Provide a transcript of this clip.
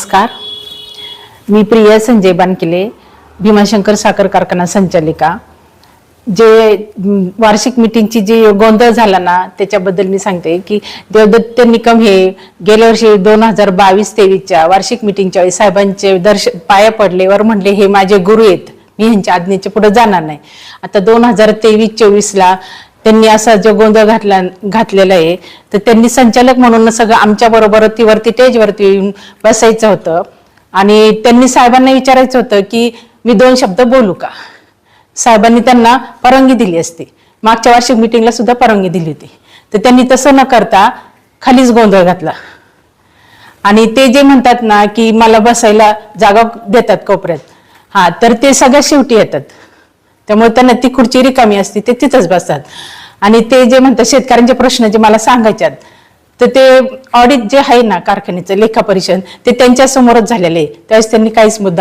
नमस्कार. मी प्रिया संजय बानकिले भीमाशंकर साखर कारखाना संचालिका. जे वार्षिक मिटिंगची जी गोंधळ झाला ना त्याच्याबद्दल मी सांगते की देवदत्त निकम हे गेल्या वर्षी दोन हजार बावीस तेवीसच्या वार्षिक मिटिंगच्या वेळी साहेबांचे दर्श पाया पडलेवर म्हणले हे माझे गुरु आहेत. मी ह्यांच्या आज्ञेच्या पुढे जाणार नाही. आता दोन हजार तेवीस चोवीसला त्यांनी असा जो गोंधळ घातला घातलेला आहे तर त्यांनी संचालक म्हणून सगळं आमच्या बरोबर ती वरती टेजवरती येऊन बसायचं होतं. आणि त्यांनी साहेबांना विचारायचं होतं की मी दोन शब्द बोलू का? साहेबांनी त्यांना परवानगी दिली असती. मागच्या वार्षिक मिटिंगला सुद्धा परवानगी दिली होती. तर त्यांनी तसं न करता खालीच गोंधळ घातला. आणि ते जे म्हणतात ना की मला बसायला जागा देतात कोपऱ्यात. हा तर ते सगळ्या शेवटी येतात. त्यामुळे त्यांना ती खुर्ची रिकामी असते ते तिथंच बसतात. आणि ते जे म्हणतात शेतकऱ्यांचे प्रश्न जे मला सांगायच्यात तर ते ऑडिट जे आहे ना कारखान्याचं लेखा परिषद ते त्यांच्या समोरच झालेलं आहे. त्यावेळेस त्यांनी काहीच मुद्दा